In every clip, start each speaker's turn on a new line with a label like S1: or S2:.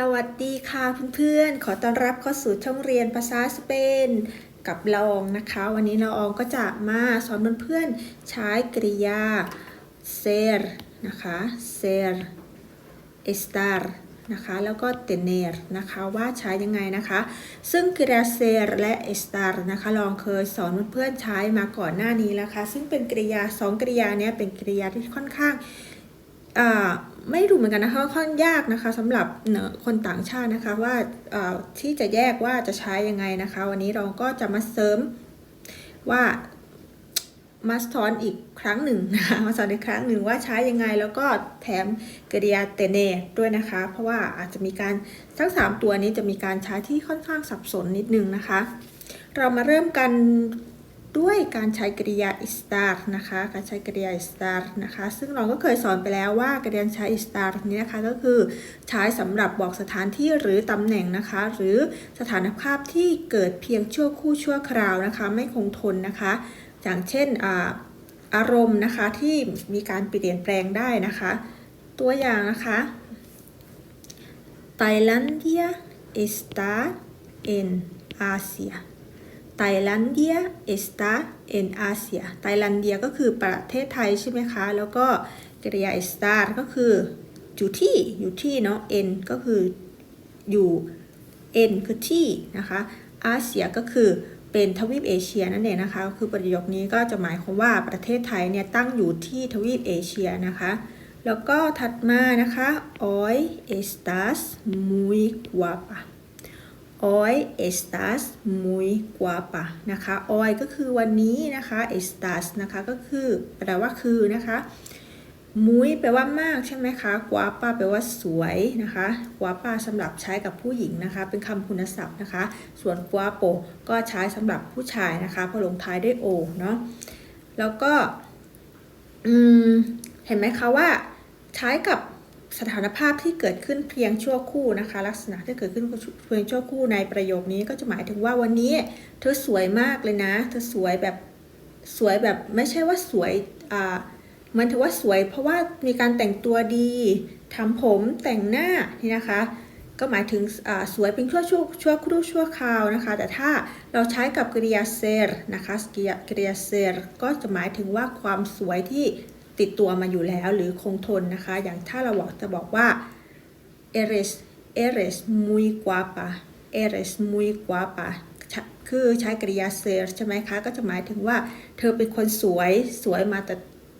S1: สวัสดีค่ะเพื่อนๆ ขอต้อนรับเข้าสู่ช่องเรียนภาษาสเปน กับละอองนะคะ วันนี้ละอองก็จะมาสอนเพื่อนๆใช้กริยา ser นะคะ ser estar นะคะ แล้วก็ tener นะคะว่าใช้ยังไงนะคะ ซึ่งกริยา ser และ estar นะคะลองเคยสอนเพื่อนๆใช้มาก่อนหน้านี้แล้วค่ะซึ่งเป็นกริยาสองกริยาเนี้ยเป็นกริยาที่ค่อนข้างอ่า ไม่รู้เหมือนกันนะคะค่อนข้างยากนะคะสำหรับเนคนต่างชาตินะคะว่าที่จะแยกว่าจะใช้ยังไงนะคะ วันนี้เราก็จะมาเสริมว่ามาสทอนอีกครั้งหนึ่งนะคะมาสอนอีกครั้งหนึ่งว่าใช้ยังไงแล้วก็แถมกริยาเตเนด้วยนะคะ เพราะว่าอาจจะมีการทั้ง 3 ตัวนี้จะมีการใช้ที่ค่อนข้างสับสนนิดนึงนะคะ เรามาเริ่มกัน ด้วยการใช้กริยา estar นะคะ การใช้กริยา estar นะคะ ซึ่งเราก็เคยสอนไปแล้วว่ากริยาใช้ estar นี้นะคะก็คือใช้สำหรับบอกสถานที่หรือตำแหน่งนะคะ หรือสถานภาพที่เกิดเพียงชั่วคู่ชั่วคราวนะคะ ไม่คงทนนะคะ อย่างเช่นอาอารมณ์นะคะที่มีการเปลี่ยนแปลงได้นะคะ ตัวอย่างนะคะ Tailandia está en Asia Tailandia está en Asia ไตแลนเดียก็คือประเทศไทยใช่ไหมคะ แล้วก็กริยา estar ก็คืออยู่ที่อยู่ที่เนาะ en ก็คืออยู่ en คือที่นะคะอาเซียก็คือเป็นทวีปเอเชียนั่นเองนะคะ คือประโยคนี้ก็จะหมายความว่าประเทศไทยเนี่ยตั้งอยู่ที่ทวีปเอเชียนะคะ แล้วก็ถัดมานะคะ hoy estás muy guapa hoy estás muy guapa นะคะ hoy ก็คือวันนี้นะคะ estás นะคะก็คือแปลว่าคือนะคะ muy แปลว่ามากใช่ไหมคะ guapa แปลว่าสวยนะคะ guapa สำหรับใช้กับผู้หญิงนะคะ เป็นคำคุณศัพท์นะคะ ส่วน guapo ก็ใช้สำหรับผู้ชายนะคะพอลงท้ายด้วย o เนาะแล้วก็เห็นไหมคะว่าใช้กับ สถานภาพที่เกิดขึ้นเพียงชั่วคู่นะคะ ลักษณะที่เกิดขึ้นเพียงชั่วคู่ในประโยคนี้ก็จะหมายถึงว่าวันนี้ เธอสวยมากเลยนะ เธอสวยแบบสวยแบบไม่ใช่ว่าสวยอ่ามันถือว่าสวยเพราะว่ามีการแต่งตัวดีทำผมแต่งหน้านี่นะคะ ก็หมายถึงอ่าสวยเป็นชั่วชั่วชั่วครู่ชั่วคราวนะคะ แต่ถ้าเราใช้กับกริยาเซรนะคะกริยากริยาเซรก็จะหมายถึงว่าความสวยที่ ติดตัวมาอยู่แล้วหรือคงทนนะคะ อย่างถ้าเราบอกจะบอกว่า eres eres muy guapa eres muy guapa คือใช้กริยาเซรใช่ไหมคะ ก็จะหมายถึงว่าเธอเป็นคนสวยสวยมาแต่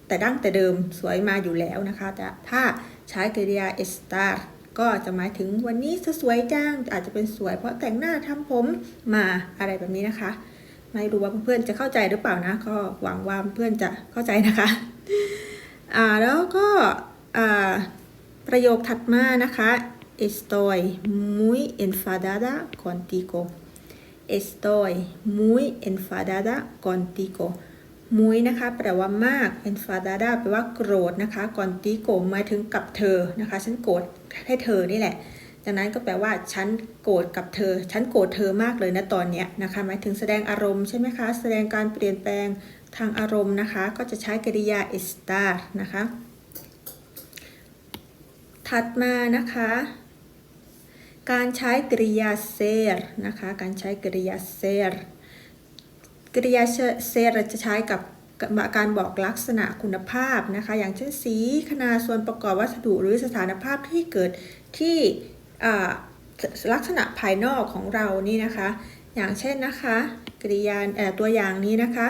S1: แต่ดั้งแต่เดิมสวยมาอยู่แล้วนะคะ แต่ถ้าใช้กริยา estar ก็จะหมายถึงวันนี้เธอสวยจังอาจจะเป็นสวยเพราะแต่งหน้าทำผมมาอะไรแบบนี้นะคะ ไม่รู้ว่าเพื่อนๆจะเข้าใจหรือเปล่านะ ก็หวังว่าเพื่อนจะเข้าใจนะคะ อ่าแล้วก็อ่าประโยคถัดมานะคะ estoy muy enfadada contigo estoy muy enfadada contigo muy นะคะแปลว่ามาก enfadada แปลว่าโกรธนะคะ contigo หมายถึงกับเธอนะคะ ฉันโกรธให้เธอนี่แหละดังนั้นก็แปลว่าฉันโกรธกับเธอ ฉันโกรธเธอมากเลยนะตอนเนี้ยนะคะ หมายถึงแสดงอารมณ์ใช่ไหมคะ แสดงการเปลี่ยนแปลง ทางอารมณ์นะคะ ก็จะใช้กริยา estar นะคะ ถัดมานะคะ การใช้กริยา ser นะคะ การใช้กริยา ser กริยา ser จะใช้กับการบอกลักษณะคุณภาพนะคะ อย่างเช่นสีขนาดส่วนประกอบวัสดุหรือสถานภาพที่เกิดที่ลักษณะภายนอกของเรานี่นะคะ อย่างเช่นนะคะ กริยาตัวอย่างนี้นะคะ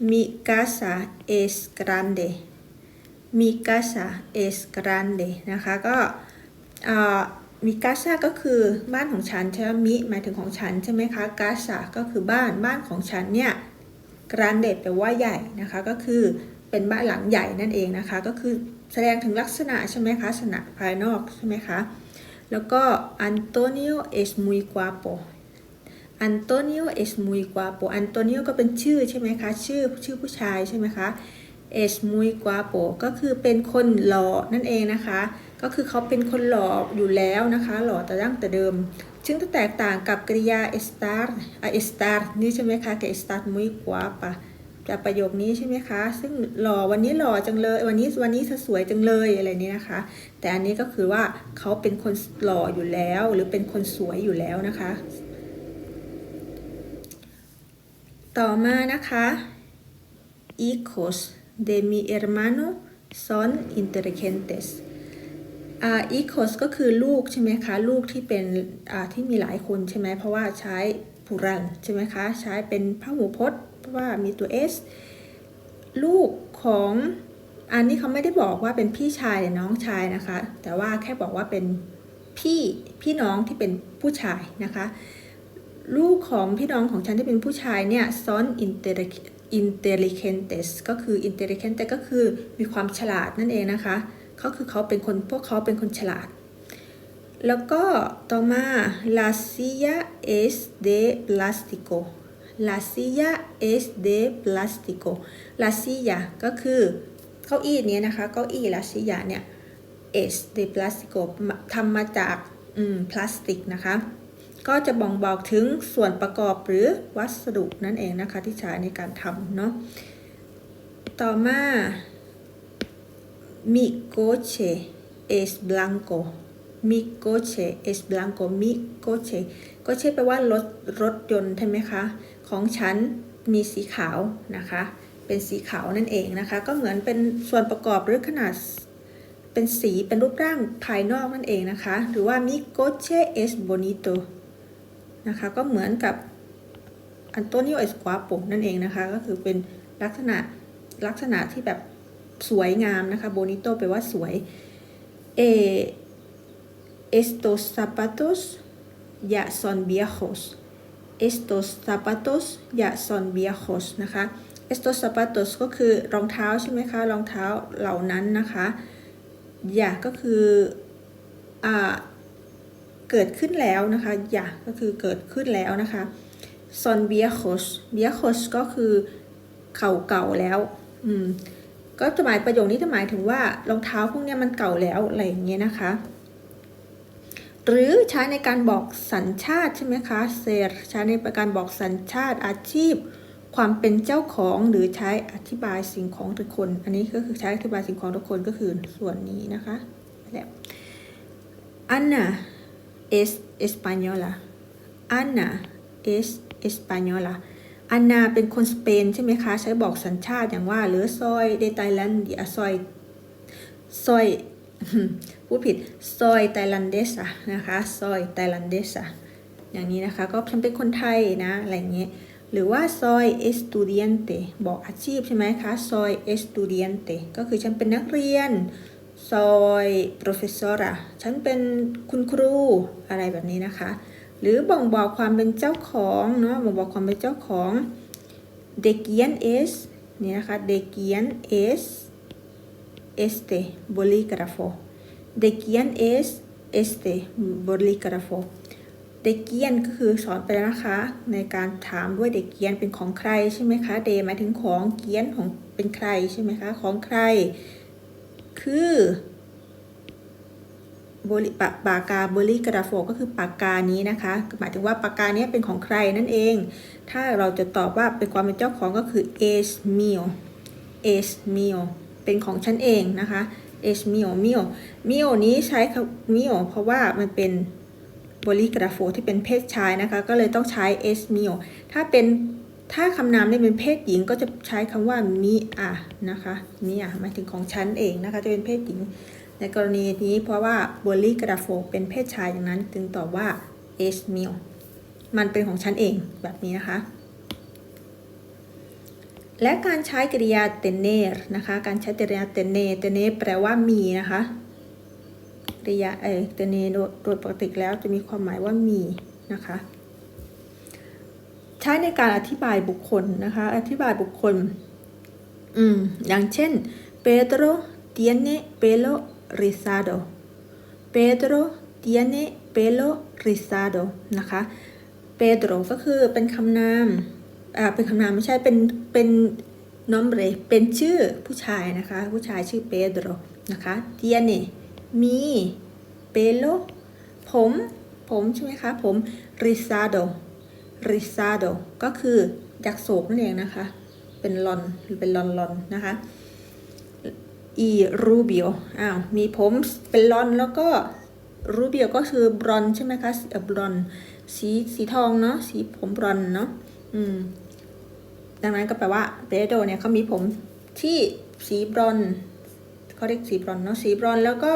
S1: mi casa es grande mi casa es grande นะคะก็มีกาซาก็คือบ้านของฉันใช่ไหมมิหมายถึงของฉันใช่ไหมคะกาซาก็คือบ้านบ้านของฉันเนี่ยกรานเดแปลว่าใหญ่นะคะก็คือเป็นบ้านหลังใหญ่นั่นเองนะคะ ก็คือแสดงถึงลักษณะใช่ไหมคะลักษณะภายนอกใช่ไหมคะแล้วก็ Antonio es muy guapo Antonio es muy guapo Antonio ก็ เป็นชื่อใช่ไหมคะ ชื่อชื่อผู้ชายใช่ไหมคะ es muy guapo ก็คือเป็นคนหล่อนั่นเองนะคะ ก็คือเขาเป็นคนหล่ออยู่แล้วนะคะ หล่อแต่ดั้งแต่เดิม ซึ่งจะแตกต่างกับกริยา estar estar นี่ใช่ไหมคะกับ estar muy guapa จากประโยคนี้ใช่ไหมคะ ซึ่งหล่อวันนี้หล่อจังเลย วันนี้วันนี้สวยจังเลยอะไรนี้นะคะ แต่อันนี้ก็คือว่าเขาเป็นคนหล่ออยู่แล้ว หรือเป็นคนสวยอยู่แล้วนะคะ ต่อมานะคะ hijos de mi hermano son inteligentes อ่า hijos ก็คือลูกใช่ไหมคะ ลูกที่เป็นอ่าที่มีหลายคนใช่ไหมเพราะว่าใช้พูรันใช่ไหมคะ ใช้เป็นพหูพจน์ เพราะว่ามีตัว s ลูกของอันนี้เขาไม่ได้บอกว่าเป็นพี่ชายหรือน้องชายนะคะ แต่ว่าแค่บอกว่าเป็นพี่พี่น้องที่เป็นผู้ชายนะคะ ลูกของพี่น้องของฉันที่เป็นผู้ชายเนี่ย son intelligentes ก็คือ intelligente ก็คือมีความฉลาดนั่นเองนะคะเขาคือเขาเป็นคนพวกเขาเป็นคนฉลาด แล้วก็ต่อมา la silla es de plástico la silla es de plástico la silla ก็คือเก้าอี้นี้นะคะเก้าอี้ la silla เนี่ย es de plástico ทำมาจากพลาสติกนะคะ ก็จะบ่งบอกถึงส่วนประกอบหรือวัสดุนั่นเองนะคะที่ใช้ในการทำเนาะ ต่อมา mi coche es blanco mi coche es blanco mi coche coche แปลว่ารถรถยนต์ใช่ไหมคะ ของฉันมีสีขาวนะคะ เป็นสีขาวนั่นเองนะคะ ก็เหมือนเป็นส่วนประกอบหรือขนาดเป็นสีเป็นรูปร่างภายนอกนั่นเองนะคะ หรือว่า mi coche es bonito ะคะ ก็เหมือนกับ Antonio es guapo นั่นเองนะคะ ก็คือเป็นลักษณะลักษณะที่แบบสวยงามนะคะ bonito แปลว่าสวยเอ estos zapatos ya son viejos estos zapatos ya son viejos นะคะ estos zapatos ก็คือรองเท้าใช่ไหมคะ รองเท้าเหล่านั้นนะคะ ya ก็คืออ่า เกิดขึ้นแล้วนะคะ ya ก็คือเกิดขึ้นแล้วนะคะ son viejos viejos ก็คือเก่าเก่าแล้วอืมก็จะหมายประโยคนี้จะหมายถึงว่ารองเท้าพวกนี้มันเก่าแล้วอะไรอย่างเงี้ยนะคะ หรือใช้ในการบอกสัญชาติใช่ไหมคะเซรใช้ในการบอกสัญชาติอาชีพ ความเป็นเจ้าของหรือใช้อธิบายสิ่งของทุกคน อันนี้ก็คือใช้อธิบายสิ่งของทุกคนก็คือส่วนนี้นะคะแล้ว Ana es española Ana es española อันนาเป็นคนสเปนใช่ไหมคะ ใช้บอกสัญชาติอย่างว่า หรือซอยเดไตแลนเด์ซอยซอยพูดผิดซอยไตแลนเดสะนะคะซอยไตแลนเดสอะอย่างนี้นะคะ ก็ฉันเป็นคนไทยนะ อะไรเงี้ยหรือว่าซอยเอสตูเดียนเตบอกอาชีพใช่ไหมคะซอยเอสตูเดียนเตก็คือฉันเป็นนักเรียน ซอยโปรเฟสซอร์ฉันเป็นคุณครูอะไรแบบนี้นะคะ หรือบ่งบอกความเป็นเจ้าของเนาะบ่งบอกความเป็นเจ้าของ de quién es นี่นะคะ de quién es este bolígrafo de quién es este bolígrafo de quién ก็คือสอนไปแล้วนะคะ ในการถามด้วย de quién เป็นของใครใช่ไหมคะ de หมายถึงของ quién ของเป็นใครใช่ไหมคะ ของใคร คือบลิปปากกาบลิกราโฟก็คือปากกานี้นะคะหมายถึงว่าปากกานี้เป็นของใครนั่นเอง ถ้าเราจะตอบว่าเป็นความเป็นเจ้าของก็คือ es mio es mio เป็นของฉันเองนะคะ es mio mio mio นี้ใช้คำ mio เพราะว่ามันเป็นบลิกราโฟที่เป็นเพศชายนะคะ ก็เลยต้องใช้ es mio ถ้าเป็น ถ้าคำนามได้เป็นเพศหญิงก็จะใช้คำว่า mi a นะคะมีอะหมายถึงของฉันเองนะคะจะเป็นเพศหญิง ในกรณีนี้เพราะว่าบลิกราโฟเป็นเพศชายอย่างนั้น จึงตอบว่า es mio มันเป็นของฉันเองแบบนี้นะคะ และการใช้กริยาเตเนร์นะคะ การใช้กริยาเตเนเตเนแปลว่ามีนะคะกริยาเอเตเนโดยปกติแล้วจะมีความหมายว่ามีนะคะ ใช้ในการอธิบายบุคคลนะคะ อธิบายบุคคล อืม อย่างเช่น Pedro tiene pelo rizado Pedro tiene pelo rizado นะคะ Pedro ก็คือเป็นคำนาม อ่า เป็นคำนามไม่ใช่ เป็น เป็นน้อมเรเป็นชื่อผู้ชายนะคะ ผู้ชายชื่อ Pedro นะคะ tiene มี pelo ผม ผมใช่ไหมคะ ผม rizado rizado ก็คือยักษ์โศกนั่นเองนะคะ เป็นลอนเป็นลอนลอนนะคะอีรูบิโออ้าว มีผมเป็นลอนแล้วก็รูบิโอก็คือบรอนใช่ไหมคะเออบรอนสีสีทองเนาะสีผมบรอนเนาะอืม ดังนั้นก็แปลว่าเปโดเนี่ยเขามีผมที่สีบรอนเขาเรียกสีบรอนเนาะสีบรอนแล้วก็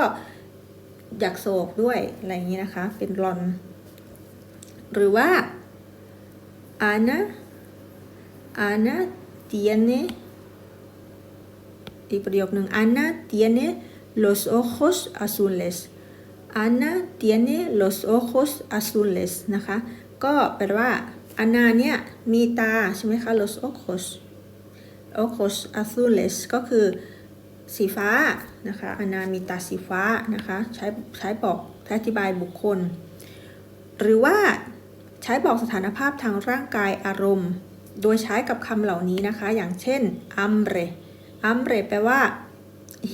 S1: อยากโศกด้วยอะไรอย่างนี้นะคะ เป็นบรอน หรือว่า Ana Ana tiene อีกประโยคหนึ่ง Ana tiene los ojos azules Ana tiene los ojos azules นะคะ ก็แปลว่า Ana เนี่ยมีตาใช่ไหมคะ los ojos ojos azules ก็คือสีฟ้านะคะ Ana มีตาสีฟ้านะคะ ใช้ใช้บอกอธิบายบุคคล หรือว่า ใช้บอกสถานภาพทางร่างกายอารมณ์ โดยใช้กับคำเหล่านี้นะคะ อย่างเช่น hambre hambre แปลว่า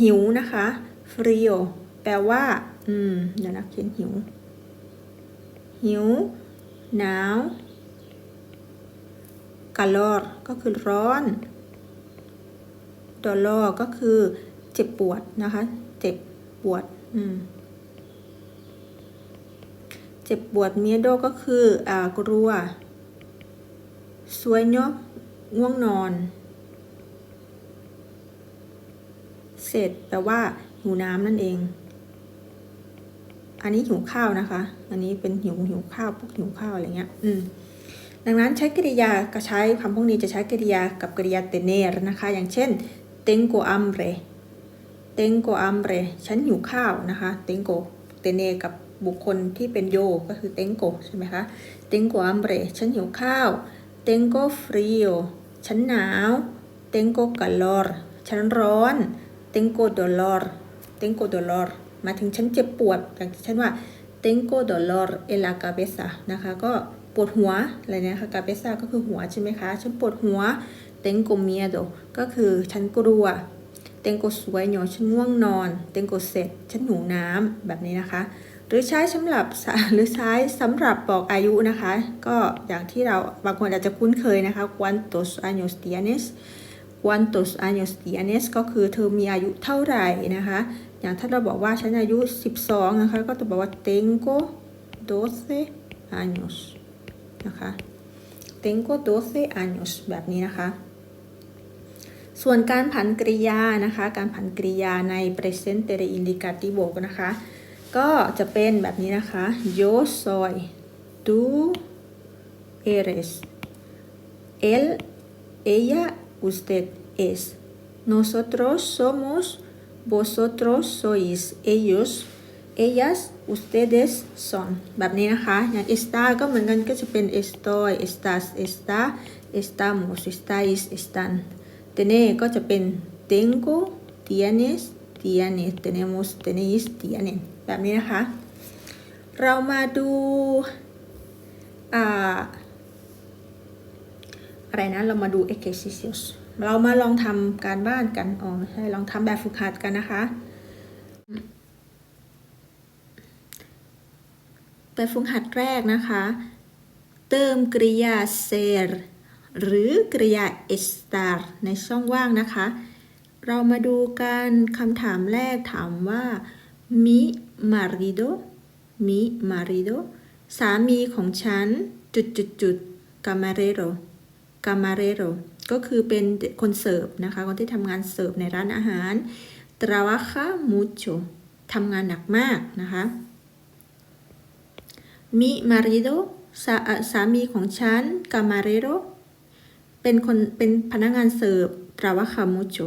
S1: หิวนะคะ frío แปลว่า อืม เดี๋ยวนะเขียนหิว หิว หนาว calor ก็คือร้อน dolor ก็คือ เจ็บปวดนะคะ เจ็บปวด อืม เจ็บปวดเมียโดก็คืออ่ากลัว sueño ง่วงนอน เสร็จแปลว่าหิวน้ำนั่นเอง อันนี้หิวข้าวนะคะ อันนี้เป็นหิวหิวข้าวพวกหิวข้าวอะไรเงี้ย อืมดังนั้นใช้กริยาก็ใช้คำพวกนี้จะใช้กริยากับกริยา tener นะคะ อย่างเช่น tengo hambre tengo hambre ฉันหิวข้าวนะคะ tengo tener กับ บุคคลที่เป็นโยก็คือเต็งโกใช่ไหมคะเต็งโกอัมเบรฉันหิวข้าวเต็งโกฟรีโอฉันหนาวเต็งโกกาลอร์ฉันร้อนเต็งโกดอลอร์เต็งโกดอลอร์มาถึงฉันเจ็บปวดอย่างที่ฉันว่าเต็งโกดอลอร์เอลากาเบซานะคะก็ปวดหัวอะไรนะคะกาเบซาก็คือหัวใช่ไหมคะฉันปวดหัวเต็งโกเมียโดก็คือฉันกลัวเต็งโกสวยหนอฉันง่วงนอน เต็งโกเสร็จฉันหนูน้ำแบบนี้นะคะ หรือใช้สำหรับหรือใช้สำหรับบอกอายุนะคะ ก็อย่างที่เราบางคนอาจจะคุ้นเคยนะคะ cuántos años tienes cuántos años tienes ก็คือเธอมีอายุเท่าไหร่นะคะ อย่างถ้าเราบอกว่าฉันอายุ 12 นะคะ ก็จะบอกว่า tengo 12 años นะคะ tengo 12 años แบบนี้นะคะ ส่วนการผันกริยานะคะ การผันกริยาใน presente de indicativo นะคะ ก็จะเป็นแบบนี้นะคะ yo soy tú eres él ella usted es nosotros somos vosotros sois ellos ellas ustedes son แบบนี้นะคะ อย่าง está ก็เหมือนกันก็จะเป็น estoy estás está estamos estáis están tener ก็จะเป็น tengo tienes tienes tenemos tenéis tienen แบบนี้นะคะ เรามาดูอ่าอะไรนะ เรามาดู exercicios เรามาลองทำการบ้านกันอ๋อใช่ลองทำแบบฝึกหัดกันนะคะแบบฝึกหัดแรกนะคะ เติมกริยา ser หรือกริยา estar ในช่องว่างนะคะ เรามาดูกันคำถามแรกถามว่า mi marido mi marido สามีของฉัน จุดจุดจุด camarero camarero ก็คือเป็นคนเสิร์ฟนะคะ คนที่ทำงานเสิร์ฟในร้านอาหาร trabaja mucho ทำงานหนักมากนะคะ mi marido สาสามีของฉัน camarero เป็นคนเป็นพนักงานเสิร์ฟ trabaja mucho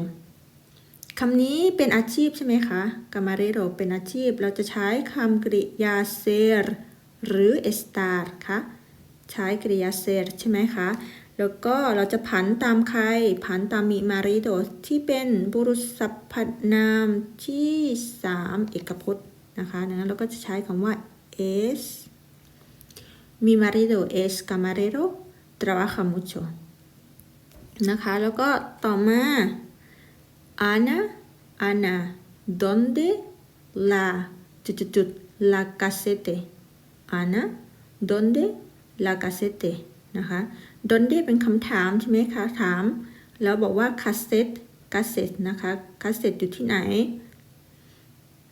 S1: คำนี้เป็นอาชีพใช่ไหมคะ camarero เป็นอาชีพ เราจะใช้คำกริยา ser หรือ estar คะใช้กริยา ser ใช่ไหมคะ แล้วก็เราจะผันตามใคร ผันตามมี marido ที่เป็นบุรุษสรรพนามที่ 3 เอกพจน์นะคะดังนั้นเราก็จะใช้คำว่า es mi marido es camarero trabaja mucho นะคะ แล้วก็ต่อมา Ana Ana ¿dónde la จุดจุดจุด la casete Ana ¿dónde la casete นะคะ ¿dónde เป็นคำถามใช่ไหมคะ ถาม แล้วบอกว่าคาสเซ็ตคาสเซ็ตนะคะคาสเซ็ตอยู่ที่ไหน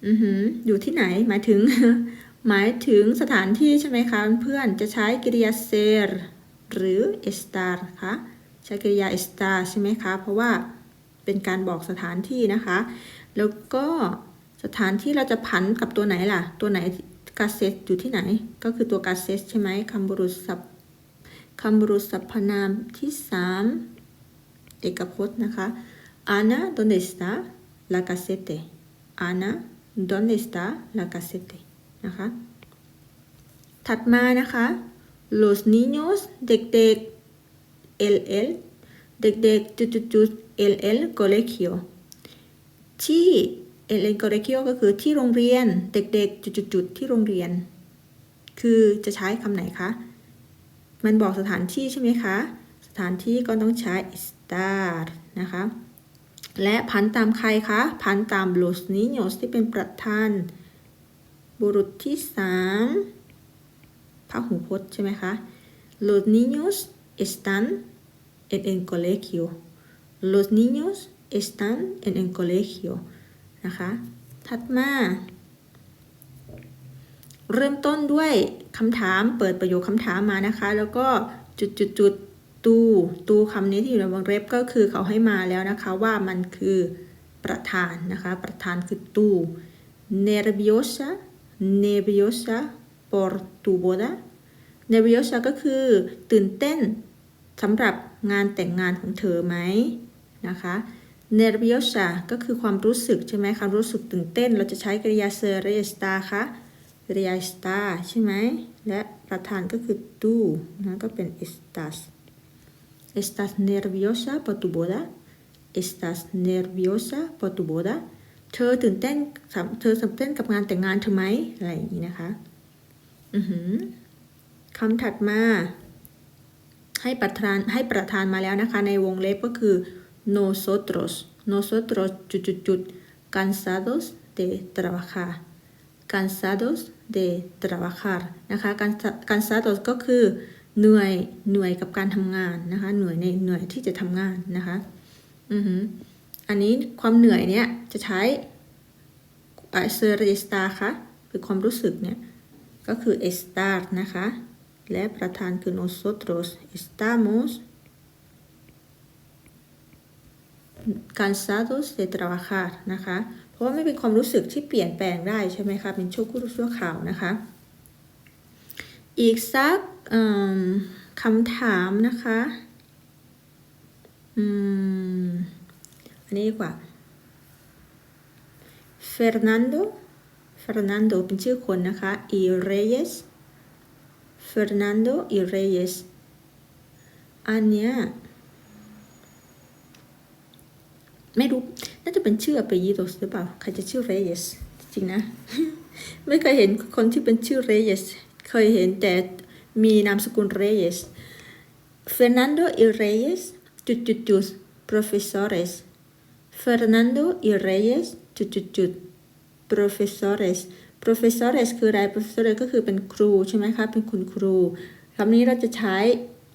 S1: อือหือ อยู่ที่ไหน หมายถึง หมายถึงสถานที่ใช่ไหมคะเพื่อน จะใช้กริยาเซรหรือเอสตาร์คะใช้กริยาเอสตาใช่ไหมคะ เพราะว่า เป็นการบอกสถานที่นะคะ แล้วก็สถานที่เราจะผันกับตัวไหนล่ะ ตัวไหนกาเซตอยู่ที่ไหน ก็คือตัวกาเซตใช่ไหมคำบุรุษสัพคำบุรุษสรรพนามที่สามเอกพจน์นะคะ Ana ¿dónde está la casete Ana ¿dónde está la casete นะคะ ถัดมานะคะ los niños เด็กๆ el el เด็กๆจุดจุดจุด el el colegio ที่ el el colegio ก็คือที่โรงเรียนเด็กๆจุดจุดจุดที่โรงเรียน คือจะใช้คำไหนคะ มันบอกสถานที่ใช่ไหมคะ สถานที่ก็ต้องใช้ estar นะคะ และพันตามใครคะ พันตาม los niños ที่เป็นประธาน บุรุษที่สามพหูพจน์ใช่ไหมคะ los niños están en el colegio los niños están en el colegio นะคะ ถัดมา เริ่มต้นด้วยคำถามเปิดประโยคคำถามมานะคะ แล้วก็จุดจุดจุดตูตูคำนี้ที่อยู่ในวงเล็บก็คือเขาให้มาแล้วนะคะว่ามันคือประธานนะคะ ประธานคือตู nerviosa nerviosa por tu boda nerviosa ก็คือตื่นเต้นสำหรับงานแต่งงานของเธอไหม นะคะ nerviosa ก็คือความรู้สึกใช่ไหมความรู้สึกตื่นเต้น เราจะใช้กริยา ser estar คะกริยา estar ใช่ไหมและประธานก็คือ tu นะก็เป็น estás estás nerviosa por tu boda estás nerviosa por tu boda เธอตื่นเต้นเธอตื่นเต้นกับงานแต่งงานเธอไหมอะไรอย่างนี้นะคะอือหือคำถัดมา ให้ประธานให้ประธานมาแล้วนะคะ ในวงเล็บก็คือ nosotros nosotros จุดจุดจุด cansados de trabajar cansados de trabajar นะคะ cansados ก็คือเหนื่อยเหนื่อยกับการทำงานนะคะเหนื่อยในเหนื่อยที่จะทำงานนะคะอือหืออันนี้ความเหนื่อยเนี่ยจะใช้เซอร์เอสตาค่ะคือความรู้สึกเนี่ย ก็คือ estar นะคะ และประธานคือ nosotros estamos cansados de trabajar นะคะ เพราะว่าไม่เป็นความรู้สึกที่เปลี่ยนแปลงได้ใช่ไหมคะ เป็นชั่วครู่ชั่วข่าวนะคะ อีกสักคำถามนะคะอันนี้ดีกว่า Fernando Fernando เป็นชื่อคนนะคะ y Reyes Fernando y Reyes อันเนี้ย ไม่รู้ น่าจะเป็นชื่อไปยีโดสหรือเปล่า ใครจะชื่อ Reyes จริงนะ ไม่เคยเห็นคนที่เป็นชื่อ Reyes เคยเห็นแต่มีนามสกุล Reyes Fernando y Reyes จุดจุดจุด profesores Fernando y Reyes จุดจุดจุด profesores profesores คืออะไร profesores ก็คือเป็นครูใช่ไหมคะ เป็นคุณครูคำนี้เราจะใช้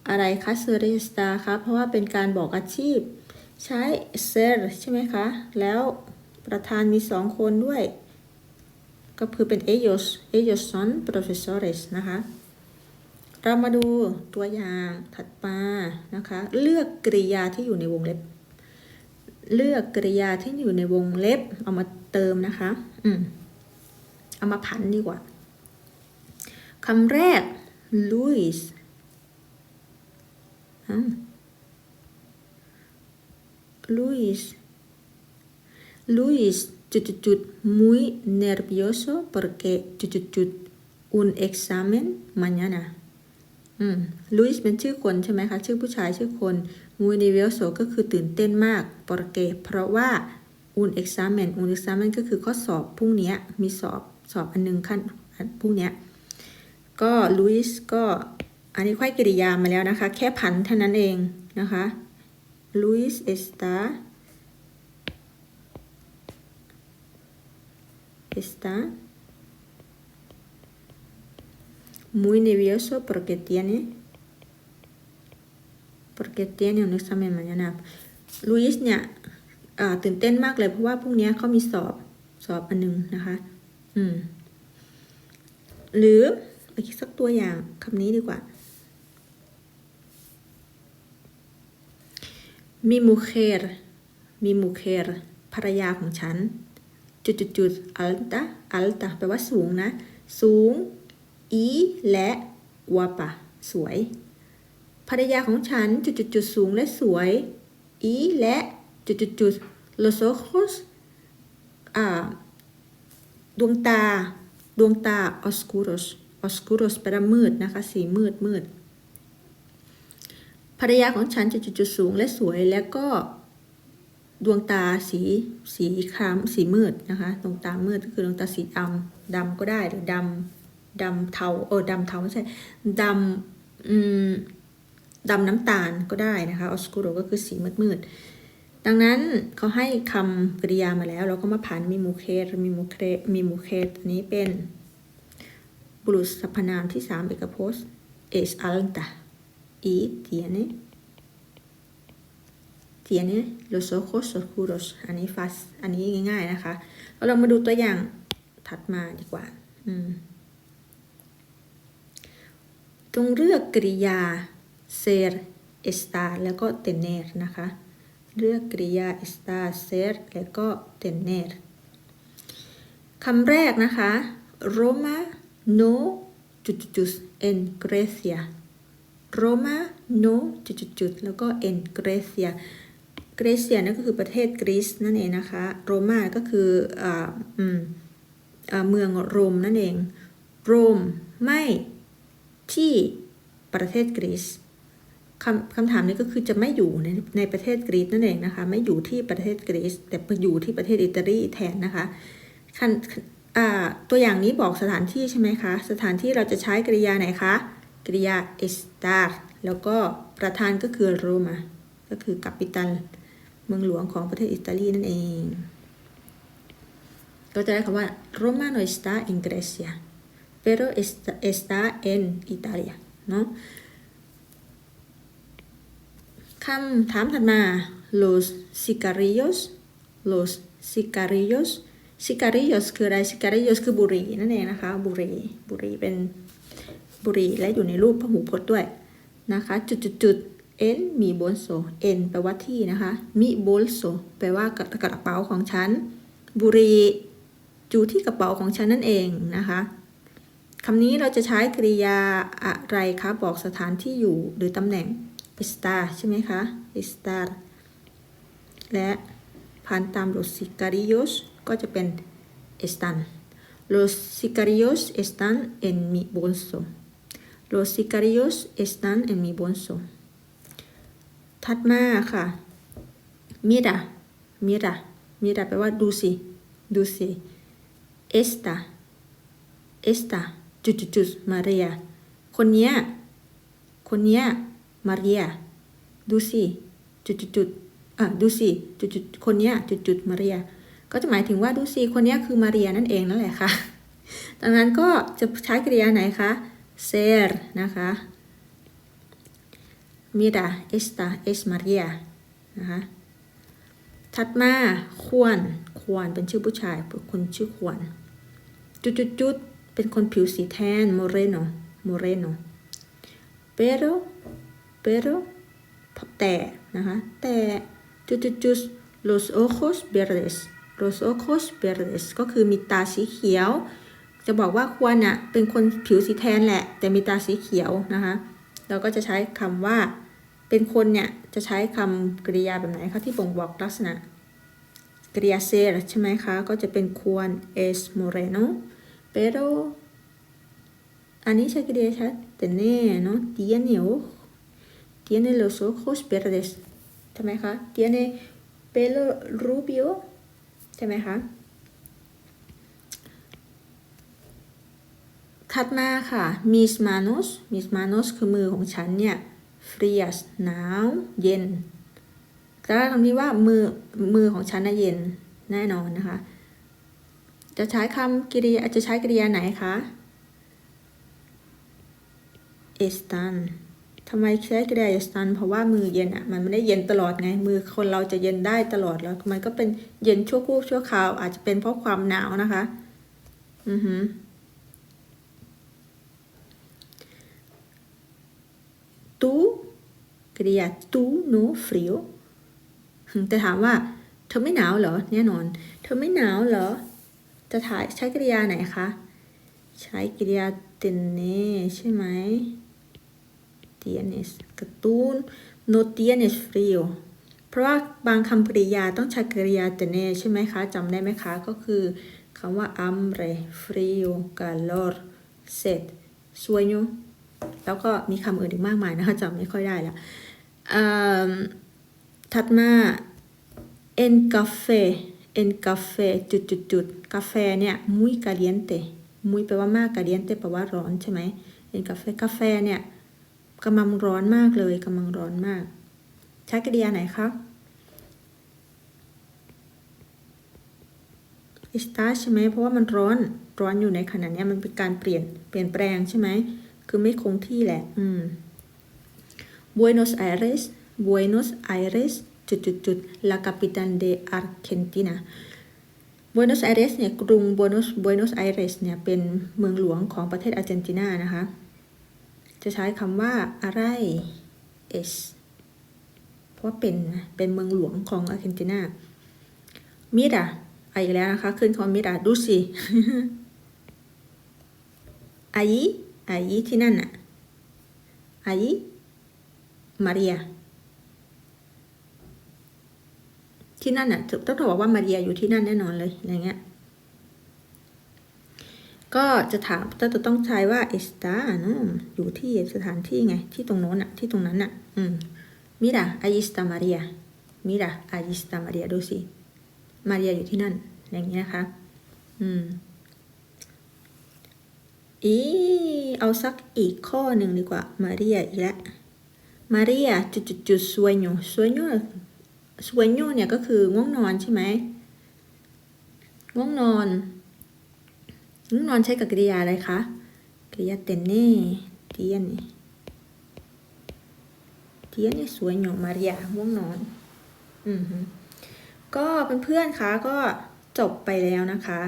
S1: อะไรคะ ser estar คะเพราะว่าเป็นการบอกอาชีพ ใช้ ser ใช่ไหมคะ แล้วประธานมีสองคนด้วย ก็คือเป็น ellos ellos son profesores นะคะ เรามาดูตัวอย่างถัดมานะคะ เลือกกริยาที่อยู่ในวงเล็บ เลือกกริยาที่อยู่ในวงเล็บ เอามาเติมนะคะ อืม เอามาผันดีกว่าคำแรก Luis อ่า Luis Luis จุดจุดจุด muy nervioso porque จุดจุดจุด un examen mañana อืม Luis เป็นชื่อคนใช่ไหมคะชื่อผู้ชายชื่อคน muy nervioso ก็คือตื่นเต้นมาก porque เพราะว่า un examen un examen ก็คือข้อสอบพรุ่งนี้มีสอบสอบอันนึงขั้นพรุ่งนี้ก็ Luis ก็อันนี้ค่อยกริยามาแล้วนะคะ แค่ผันเท่านั้นเองนะคะ Luis está está muy nervioso porque tiene porque tiene un examen mañana ลุยส์เนี่ยตื่นเต้นมากเลยเพราะว่าพรุ่งนี้เขามีสอบสอบอันหนึงนะคะ อืม หรืออีกสักตัวอย่างคำนี้ดีกว่า มีมูเครมีมูเครภรรยาของฉัน จุดจุดจุดอัลตาอัลตาแปลว่าสูงนะ สูง อี และวาปะ สวย ภรรยาของฉัน จุดจุดจุดสูงและสวย อี และจุดจุดจุด los ojos อ่า ดวงตา ดวงตา oscuros oscuros แปลว่ามืดนะคะ สีมืดมืด ภรรยาของฉันจะจุดๆสูงและสวยแล้วก็ดวงตาสีสีคล้ำสีมืดนะคะดวงตามืดก็คือดวงตาสีดำดำก็ได้หรือดำดำเทาเออดำเทาไม่ใช่ดำอืมดำน้ำตาลก็ได้นะคะ oscuro ก็คือสีมืดมืดดังนั้นเขาให้คำกริยามาแล้ว เราก็มาผ่านมีมูเคสมีมูเคสมีมูเคสอันนี้เป็นบุรุษสรรพนามที่สามเอกพจน์ es alta y tiene tiene los ojos oscuros อันนี้ฟัสอันนี้ง่ายๆนะคะแล้วเรามาดูตัวอย่างถัดมาดีกว่าอืมจงเลือกกริยา ser estar แล้วก็ tener นะคะ เลือกกริยา estar ser แล้วก็ tener คำแรกนะคะ Roma no จุดจุด en Grecia Roma no จุดจุดจุดแล้วก็ en Grecia เกรเซียนั่นก็คือประเทศกรีซนั่นเองนะคะ โรมาก็คืออ่าอืมอ่าเมืองโรมนั่นเอง โรมไม่ที่ประเทศกรีซคำคำถามนี้ก็คือจะไม่อยู่ในในประเทศกรีซนั่นเองนะคะ ไม่อยู่ที่ประเทศกรีซแต่ไปอยู่ที่ประเทศอิตาลีแทนนะคะคันอ่าตัวอย่างนี้บอกสถานที่ใช่ไหมคะ สถานที่เราจะใช้กริยาไหนคะ กริยา estar แล้วก็ประธานก็คือโรมาก็คือกัปิตัลเมืองหลวงของประเทศอิตาลีนั่นเอง ก็จะได้คำว่า Roma no está en Grecia pero está, está en Italia เนาะคำถามถัดมา los sicarios los sicarios sicarios คืออะไร sicarios คือบุหรี่นั่นเองนะคะ บุหรี่ บุหรี่เป็น บุรี และอยู่ในรูปพหูพจน์ด้วยนะคะจุดจุดจุด n มีโบลโซ n แปลว่าที่นะคะมีโบลโซแปลว่ากระกระเป๋าของฉัน บุรีอยู่ที่กระเป๋าของฉันนั่นเองนะคะคำนี้เราจะใช้กริยาอะไรคะบอกสถานที่อยู่หรือตำแหน่ง estar ใช่ไหมคะ estar และพันตาม los sicarios ก็จะเป็น están los sicarios están en mi bolso los sicarios están en mi bolso ถัดมาค่ะ mira mira mira แปลว่าดูสิ ดูสิ esta esta จุดจุดจุดมาเรียคนเนี้ย คนเนี้ย มาเรีย ดูสิ จุดจุดจุดอะดูสิจุดจุดคนเนี้ย จุดจุดมาเรีย ก็จะหมายถึงว่าดูสิ คนเนี้ยคือมาเรียนั่นเองนั่นแหละค่ะดังนั้นก็จะใช้กริยาไหนคะ ser นะคะ Mira esta es Maria นะคะ ถัดมาควรควรเป็นชื่อผู้ชายคนชื่อควร จุดจุดจุดเป็นคนผิวสีแทน moreno moreno pero pero แต่นะคะแต่จุดจุดจุด los ojos verdes los ojos verdes ก็คือมีตาสีเขียว จะบอกว่าควรน่ะเป็นคนผิวสีแทนแหละ แต่มีตาสีเขียวนะคะ เราก็จะใช้คำว่า เป็นคนเนี่ยจะใช้คำกริยาแบบไหนคะที่บ่งบอกลักษณะกริยาเซรใช่ไหมคะ ก็จะเป็นควร es moreno pero อันนี้ใช้กริยาชัดแต่แน่เนาะ tiene ojo tiene los ojos verdes ใช่ไหมคะ tiene pelo rubio ใช่ไหมคะ ถัดมาค่ะ mis manos mis manos คือมือของฉันเนี่ย frías หนาวเย็นแต่คำนี้ว่ามือมือของฉันน่ะเย็นแน่นอนนะคะ จะใช้คำกริยาจะใช้กริยาไหนคะ están ทำไมใช้กริยา están เพราะว่ามือเย็นอะมันไม่ได้เย็นตลอดไง มือคนเราจะเย็นได้ตลอดแล้วมันก็เป็นเย็นชั่วครู่ชั่วคราว อาจจะเป็นเพราะความหนาวนะคะ อือหือ tú กริยา tú no frío แต่ถามว่า เธอไม่หนาวเหรอ แน่นอน เธอไม่หนาวเหรอ จะถ่ายใช้กริยาไหนคะ ใช้กริยา tener ใช่ไหม tienes กร์ตูน no tienes frío เพราะว่าบางคำกริยาต้องใช้กริยา tener ใช่ไหมคะจำได้ไหมคะ ก็คือคำว่า hambre frío calor sed sueño แล้วก็มีคำอื่นอีกมากมายนะคะจำไม่ค่อยได้แล้วอืมถัดมา en café en café จุดจุดจุดกาแฟเนี่ย muy caliente muy แปลว่ามาก caliente แปลว่าร้อนใช่ไหม en café กาแฟเนี่ยกำลังร้อนมากเลยกำลังร้อนมาก ใช้กริยาไหนคะ está ใช่ไหมเพราะว่ามันร้อนร้อนอยู่ในขณะเนี้ยมันเป็นการเปลี่ยนเปลี่ยนแปลงใช่ไหม คือไม่คงที่แหละ อืม Buenos Aires Buenos Aires จุดจุดจุด la capital de Argentina Buenos Aires เนี่ยกรุง Buenos Buenos Aires เนี่ยเป็นเมืองหลวงของประเทศอาร์เจนตินานะคะ จะใช้คำว่าอะไร es เพราะว่าเป็นเป็นเมืองหลวงของอาร์เจนตินา Mira อะอีกแล้วนะคะ ขึ้นคำ Mira ดูสิ allí allí ที่นั่นน่ะ allí María ที่นั่นน่ะต้องบอกว่ามาเรียอยู่ที่นั่นแน่นอนเลยอะไรเงี้ยก็จะถามจะต้องใช้ว่า está เนอะอยู่ที่สถานที่ไง ที่ตรงโน้นอะที่ตรงนั้นอะอืม mira allí está María mira allí está María ดูสิมาเรียอยู่ที่นั่น อย่างเงี้ยนะคะ อืมอี เอาสักอีกข้อหนึ่งดีกว่ามาเรียอีกแล้วมาเรียจุดจุดจุด sueño sueño sueño เนี่ยก็คือง่วงนอนใช่ไหมง่วงนอนง่วงนอนใช้กับกริยาอะไรคะกริยา tener tiene tiene sueño María ง่วงนอนอือฮึก็เพื่อนๆคะก็ จบไปแล้วนะคะ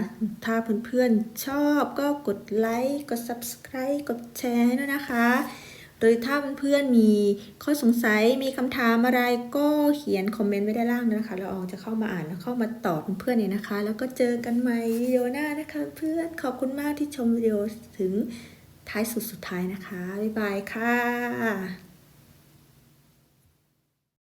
S1: ถ้าเพื่อนๆชอบก็กดไลค์กด subscribe กดแชร์ให้ด้วยนะคะ หรือถ้าเพื่อนๆมีข้อสงสัยมีคำถามอะไรก็เขียนคอมเมนต์ไว้ด้านล่างนะคะ เราอองจะเข้ามาอ่านแล้วเข้ามาตอบเพื่อนๆเนี่ยนะคะ แล้วก็เจอกันใหม่วิดีโอหน้านะคะ เพื่อนขอบคุณมากที่ชมวิดีโอถึงท้ายสุดสุดท้ายนะคะ บ๊ายบายค่ะ